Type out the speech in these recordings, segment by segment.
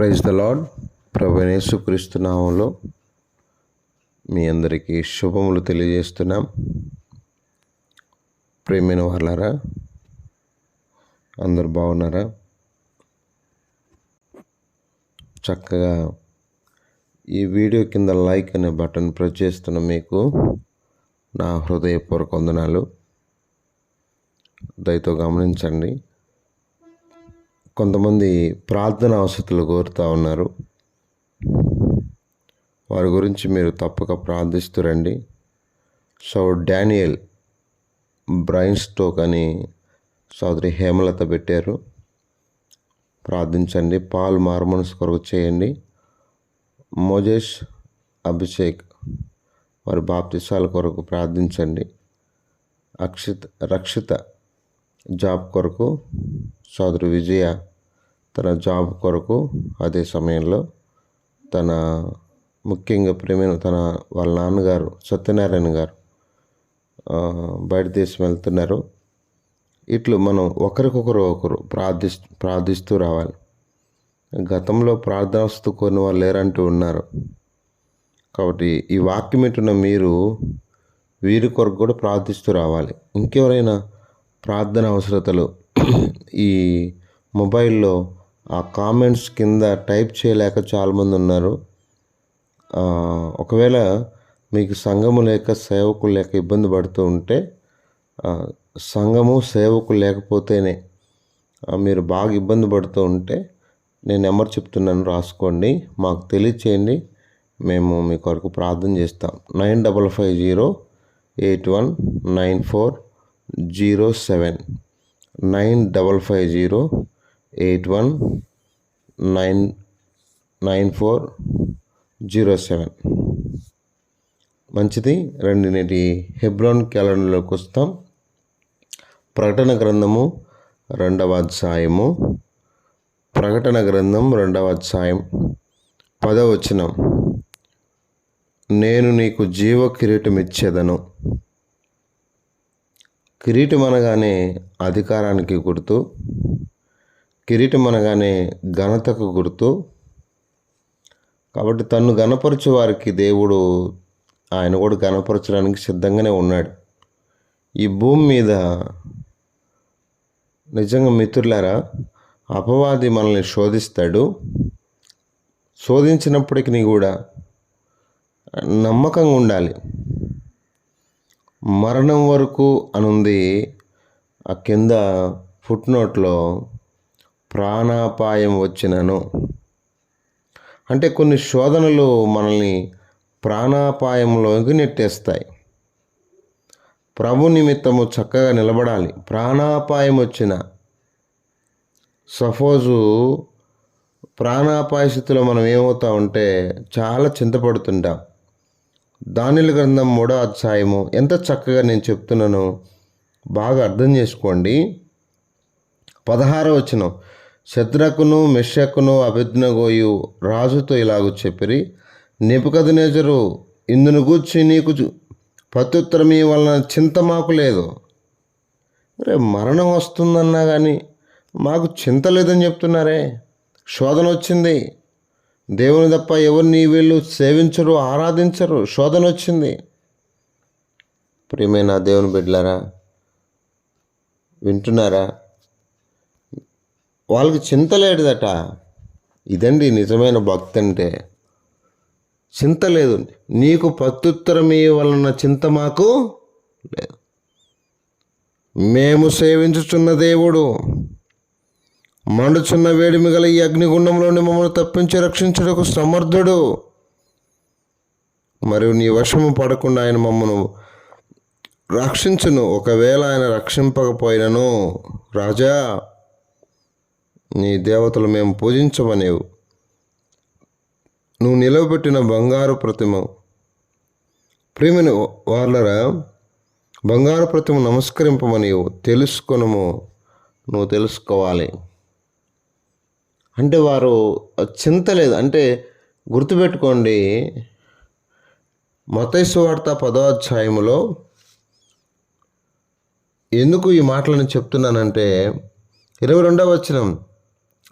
Praise the lord ప్రభనేసుక్రీస్తు క్రీస్తునామంలో మీ అందరికీ శుభములు తెలియజేస్తున్నాం. ప్రేమైన వాళ్ళారా అందరు బాగున్నారా? చక్కగా ఈ వీడియో కింద లైక్ అనే బటన్ ప్రెస్ చేస్తున్న మీకు నా హృదయపూర్వక వందనాలు. దయతో గమనించండి. కొంతమంది ప్రార్థన అవసరాలు కోరుతూ ఉన్నారు. వారి గురించి మీరు తప్పక ప్రార్థిస్తూ రండి. సో డానియల్ బ్రైన్ స్టోక్ అని సోదరి హేమలత పెట్టారు. ప్రార్థించండి. పాల్ మార్మన్స్ కొరకు చేయండి. మోజేష్ అభిషేక్ వారి బాప్తిసాల కొరకు ప్రార్థించండి. అక్షిత్ రక్షిత జాబ్ కొరకు సోదరి విజయ తన జాబ్ కొరకు అదే సమయంలో తన ముఖ్యంగా ప్రేమైన తన వాళ్ళ నాన్నగారు సత్యనారాయణ గారు బయట దేశం వెళ్తున్నారు. ఇట్లు మనం ఒకరికొకరు ఒకరు ప్రార్థి ప్రార్థిస్తూ రావాలి. గతంలో ప్రార్థన వస్తూ కొన్ని వాళ్ళు లేరంటూ ఉన్నారు. కాబట్టి ఈ వాక్యం వింటున్న మీరు వీరి కొరకు కూడా ప్రార్థిస్తూ రావాలి. ఇంకెవరైనా ప్రార్థన అవసరతలు ఈ మొబైల్లో ఆ కామెంట్స్ కింద టైప్ చేయలేక చాలామంది ఉన్నారు. ఒకవేళ మీకు సంఘము లేక సేవకులు లేక ఇబ్బంది పడుతూ ఉంటే సంఘము సేవకులు లేకపోతేనే మీరు బాగా ఇబ్బంది పడుతూ ఉంటే నేను నెంబర్ చెప్తున్నాను రాసుకోండి. మాకు తెలియచేయండి. మేము మీ కొరకు ప్రార్థన చేస్తాం. Nine double five zero eight one nine four zero seven. Nine double five zero eight one nine nine four zero seven. మంచిది. రెండు నేటి హెబ్రోన్ క్యాలెండర్లోకి వస్తాం. ప్రకటన గ్రంథము రెండవ అధ్యాయము. ప్రకటన గ్రంథం రెండవ అధ్యాయం పదవచనం నేను నీకు జీవ కిరీటం ఇచ్చేదను. కిరీటం అనగానే అధికారానికి గుర్తు. కిరీటం అనగానే ఘనతకు గుర్తు. కాబట్టి తన్ను గణపరచు వారికి దేవుడు ఆయన కూడా గణపరచడానికి సిద్ధంగానే ఉన్నాడు. ఈ భూమి మీద నిజంగా మిత్రులారా అపవాది మనల్ని శోధిస్తాడు. శోధించినప్పటికీ కూడా నమ్మకంగా ఉండాలి. మరణం వరకు అనుంది ఆ కింద ఫుట్ నోట్లో ప్రాణాపాయం వచ్చినను. అంటే కొన్ని శోధనలు మనల్ని ప్రాణాపాయంలోకి నెట్టేస్తాయి. ప్రభు నిమిత్తము చక్కగా నిలబడాలి. ప్రాణాపాయం వచ్చిన సపోజు ప్రాణాపాయ స్థితిలో మనం ఏమవుతా ఉంటే చాలా చింతపడుతుంటాం. దానిల గ్రంథం మూడో అధ్యాయము ఎంత చక్కగా నేను చెప్తున్నాను బాగా అర్థం చేసుకోండి. పదహారో వచ్చినాం శత్రకును మెషకును అభిజ్ఞగోయు రాజుతో ఇలాగ చెప్పిరి నిపుకదనేజరు ఇందును గూర్చి నీకు ప్రత్యుత్తరం వలన చింత మాకు లేదు. రే మరణం వస్తుందన్నా కానీ మాకు చింత లేదని చెప్తున్నారే శోధన వచ్చింది. దేవుని తప్ప ఎవరిని వీళ్ళు సేవించరు ఆరాధించరు శోధన వచ్చింది. ప్రియమైన దేవుని బిడ్డలారా వింటున్నారా? వాళ్ళకి చింత లేదట. ఇదండి నిజమైన భక్తి అంటే చింత లేదు. నీకు ప్రత్యుత్తరం వలన చింత మాకు లేదు. మేము సేవించుచున్న దేవుడు మండుచున్న వేడిమి గల ఈ అగ్నిగుండంలోని మమ్మల్ని తప్పించి రక్షించడకు సమర్థుడు. మరియు నీ వశము పడకుండా ఆయన మమ్మను రక్షించును. ఒకవేళ ఆయన రక్షింపకపోయినను రాజా నీ దేవతలు మేము పూజించమనేవు. నువ్వు నిలవబెట్టిన బంగారు ప్రతిమ. ప్రేమిని వాళ్ళరా బంగారు ప్రతిమ నమస్కరింపమనివు. తెలుసుకొనము నువ్వు తెలుసుకోవాలి. అంటే వారు చింత లేదు. అంటే గుర్తుపెట్టుకోండి మతైసు వార్త పదో ఎందుకు ఈ మాటలను చెప్తున్నానంటే ఇరవై రెండవ వచనం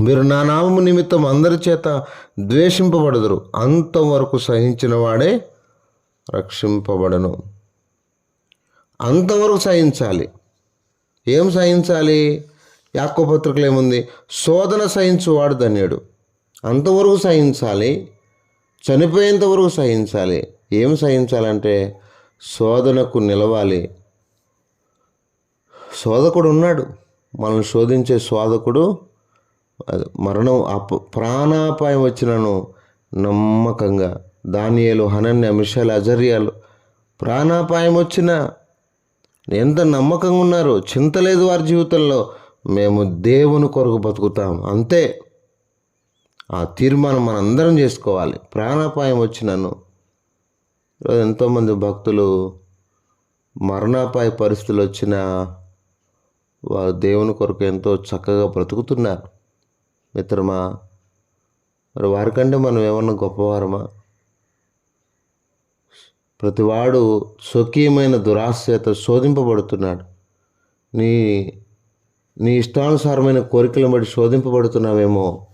మీరు నా నామము నిమిత్తం అందరి చేత ద్వేషింపబడదురు. అంతవరకు సహించిన వాడే రక్షింపబడను. అంతవరకు సహించాలి. ఏం సహించాలి? యాక్వపత్రికలు ఏముంది? శోధన సహించువాడు ధన్యుడు. అంతవరకు సహించాలి. చనిపోయేంత వరకు సహించాలి. ఏం సహించాలంటే శోధనకు నిలవాలి. శోధకుడు ఉన్నాడు. మనల్ని శోధించే శోధకుడు మరణం అప ప్రాణాపాయం వచ్చినను నమ్మకంగా. దానియలు హనన్య మిషాలు అజర్యాలు. ప్రాణాపాయం వచ్చిన ఎంత నమ్మకంగా ఉన్నారు చింత లేదు వారి జీవితంలో మేము దేవుని కొరకు బతుకుతాం. అంతే. ఆ తీర్మానం మనందరం చేసుకోవాలి. ప్రాణాపాయం వచ్చినను ఎంతోమంది భక్తులు మరణాపాయ పరిస్థితులు వచ్చిన వారు దేవుని కొరకు ఎంతో చక్కగా బ్రతుకుతున్నారు. మిత్రమా? మరి వారికంటే మనం ఏమన్నా గొప్పవారమా? ప్రతివాడు స్వకీయమైన దురాశ శోధింపబడుతున్నాడు. నీ నీ ఇష్టానుసారమైన కోరికలను బట్టి శోధింపబడుతున్నావేమో.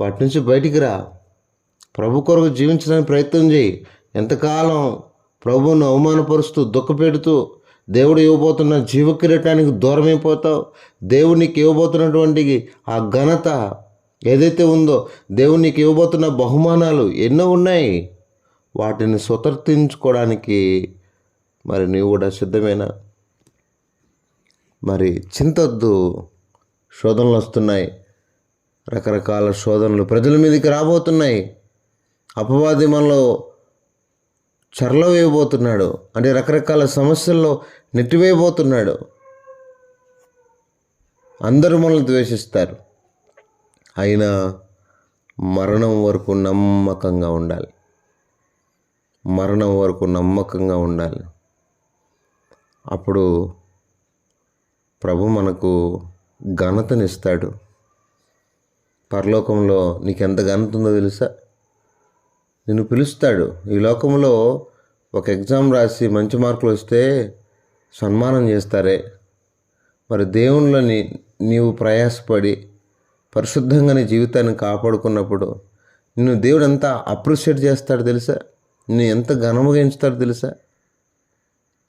వాటి నుంచి బయటికి రా. ప్రభు కొరకు జీవించడానికి ప్రయత్నం చేయి. ఎంతకాలం ప్రభువును అవమానపరుస్తూ దుఃఖపెడుతూ దేవుడు ఇవ్వబోతున్న జీవ కిరీటానికి దూరం దేవుడు నీకు ఇవ్వబోతున్నటువంటి ఆ ఘనత ఏదైతే ఉందో దేవుడు నీకు ఇవ్వబోతున్న బహుమానాలు ఎన్నో ఉన్నాయి. వాటిని స్వతర్తించుకోవడానికి మరి నీవు కూడా సిద్ధమేనా? మరి చింతొద్దు. శోధనలు వస్తున్నాయి. రకరకాల శోధనలు ప్రజల మీదకి రాబోతున్నాయి. అపవాది మనలో చర్ల వేయబోతున్నాడు అంటే రకరకాల సమస్యల్లో నెట్టివేయబోతున్నాడు. అందరూ మనల్ని ద్వేషిస్తారు. అయినా మరణం వరకు నమ్మకంగా ఉండాలి. మరణం వరకు నమ్మకంగా ఉండాలి. అప్పుడు ప్రభు మనకు ఘనతనిస్తాడు. పరలోకంలో నీకు ఎంత ఘనత ఉందో తెలుసా? నిన్ను పిలుస్తాడు. ఈ లోకంలో ఒక ఎగ్జామ్ రాసి మంచి మార్కులు వస్తే సన్మానం చేస్తారే. మరి దేవుళ్ళని నీవు ప్రయాసపడి పరిశుద్ధంగా నీ జీవితాన్ని కాపాడుకున్నప్పుడు నిన్ను దేవుడు ఎంత అప్రిషియేట్ చేస్తాడు తెలుసా? నిన్ను ఎంత ఘనముగా ఎంచుతాడు తెలుసా?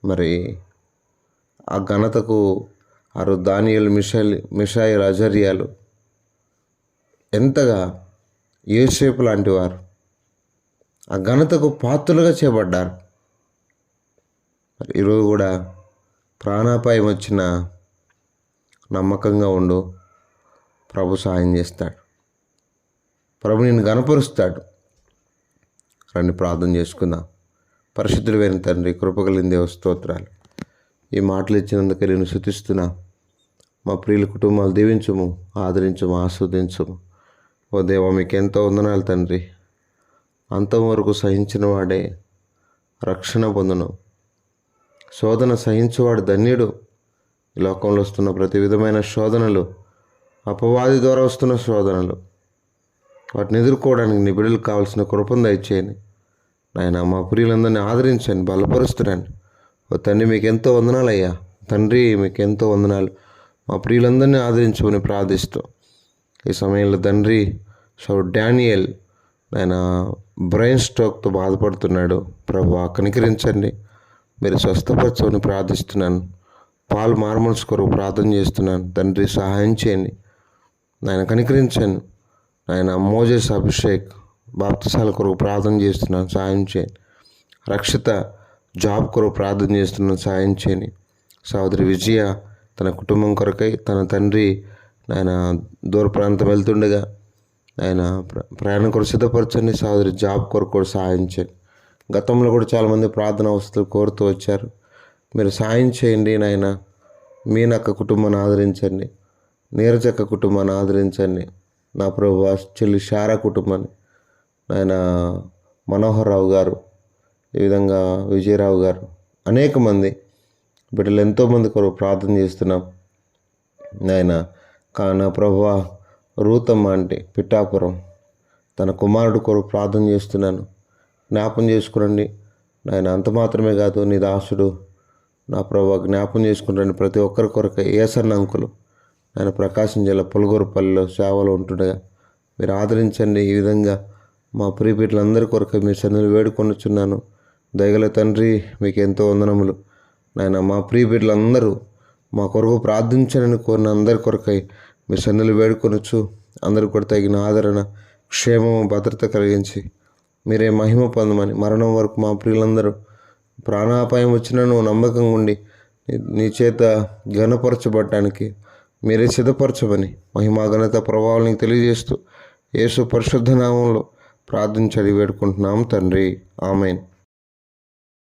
మరి ఆ ఘనతకు ఆరు దానియలు మిషాయిల్ మిషాయి రాజర్యాలు ఎంతగా యోసేపు లాంటి వారు ఆ ఘనతకు పాత్రలుగా చేపడ్డారు ఈరోజు కూడా ప్రాణాపాయం వచ్చిన నమ్మకంగా ఉండు. ప్రభు సహాయం చేస్తాడు. ప్రభు నేను గనపరుస్తాడు రండి ప్రార్థన చేసుకుందాం. పరిశుద్ధుడు వేరిన తండ్రి కృపగలిందే స్తోత్రాలు. ఈ మాటలు ఇచ్చినందుకు నేను శుతిస్తున్నా మా ప్రియుల కుటుంబాలు దీవించము ఆదరించము ఆస్వాదించము. ఓ దేవ మీకు ఎంతో వందనాలు తండ్రి. అంతవరకు సహించిన వాడే రక్షణ పొందును. శోధన సహించేవాడు ధన్యుడు. ఈ లోకంలో వస్తున్న ప్రతి విధమైన శోధనలు అపవాది ద్వారా వస్తున్న శోధనలు. వాటిని ఎదుర్కోవడానికి నీ బిడ్డలకు కావాల్సిన కృపను దయచేయండి. నాయన మా ప్రియులందరినీ ఆదరించండి బలపరుస్తున్నాను ఓ తండ్రి మీకు ఎంతో వందనాలు అయ్యా తండ్రి మీకు ఎంతో వందనాలు. మా ప్రియులందరినీ ఆదరించమని ప్రార్థిస్తూ. ఈ సమయంలో తండ్రి సో డానియల్ ఆయన బ్రెయిన్ స్ట్రోక్తో బాధపడుతున్నాడు. ప్రభు కనికరించండి మీరు స్వస్థపరచమని ప్రార్థిస్తున్నాను. పాలు మార్మల్స్ కొరకు ప్రార్థన చేస్తున్నాను. తండ్రి సహాయం చేయండి. నాయన కనికరించండి ఆయన మోజెస్ అభిషేక్ బాప్తిసాల కొరకు ప్రార్థన చేస్తున్నాను సాయం చేయండి. రక్షిత జాబ్ కొరకు ప్రార్థన చేస్తున్నాను సాయం చేయని సహోదరి విజయ తన కుటుంబం కొరకై తన తండ్రి ఆయన దూర ప్రాంతం వెళ్తుండగా ఆయన ప్ర- ప్రయాణం కొరకు సిద్ధపరచండి. సహోదరి జాబ్ కొరకు కూడా సహాయం చేయండి. గతంలో కూడా చాలామంది ప్రార్థన అవస్థలు కోరుతూ వచ్చారు. మీరు సాయం చేయండి నాయన. మీనక్క కుటుంబాన్ని ఆదరించండి. నీరజక్క కుటుంబాన్ని ఆదరించండి. నా ప్రభు చెల్లి శారా కుటుంబాన్ని. ఆయన మనోహర్ రావు గారు ఈ విధంగా విజయరావు గారు అనేక మంది బిడ్డలు ఎంతోమంది కొరకు ప్రార్థన చేస్తున్నాం. నాయన కాన ప్రభువా రూతమ్మ అంటే పిఠాపురం తన కుమారుడు కొరకు ప్రార్థన చేస్తున్నాను. జ్ఞాపం చేసుకురండి నాయన అంత మాత్రమే కాదు నీ దాసుడు నా ప్రభు జ్ఞాపం చేసుకుంటాను ప్రతి ఒక్కరి కొరకు ఏసన్న అంకులు ఆయన ప్రకాశం జిల్లా పులగూరుపల్లిలో సేవలు ఉంటుండగా మీరు ఆదరించండి ఈ విధంగా మా ప్రియపీటలందరి కొరకు మీ సన్నిధిని వేడుకొనుచున్నాను. దయగల తండ్రి మీకు ఎంతో వందనములు. నాయన మా ప్రియపీటలందరూ మా కొరకు ప్రార్థించనని కోరిన అందరి కొరకై మీ సన్నిధిలో వేడుకొనొచ్చు అందరికి కూడా తగిన ఆదరణ క్షేమము భద్రత కలిగించి మీరే మహిమ పొందమని మరణం వరకు మా ప్రియులందరూ ప్రాణాపాయం వచ్చినా నువ్వు నమ్మకంగా ఉండి నీ- నీ చేత ఘనపరచబడటానికి మీరే సిద్ధపరచమని మహిమా ఘనత ప్రభావాలను తెలియజేస్తూ యేసు పరిశుద్ధ నామంలో ప్రార్థించడి వేడుకుంటున్నాం తండ్రి. ఆమెన్.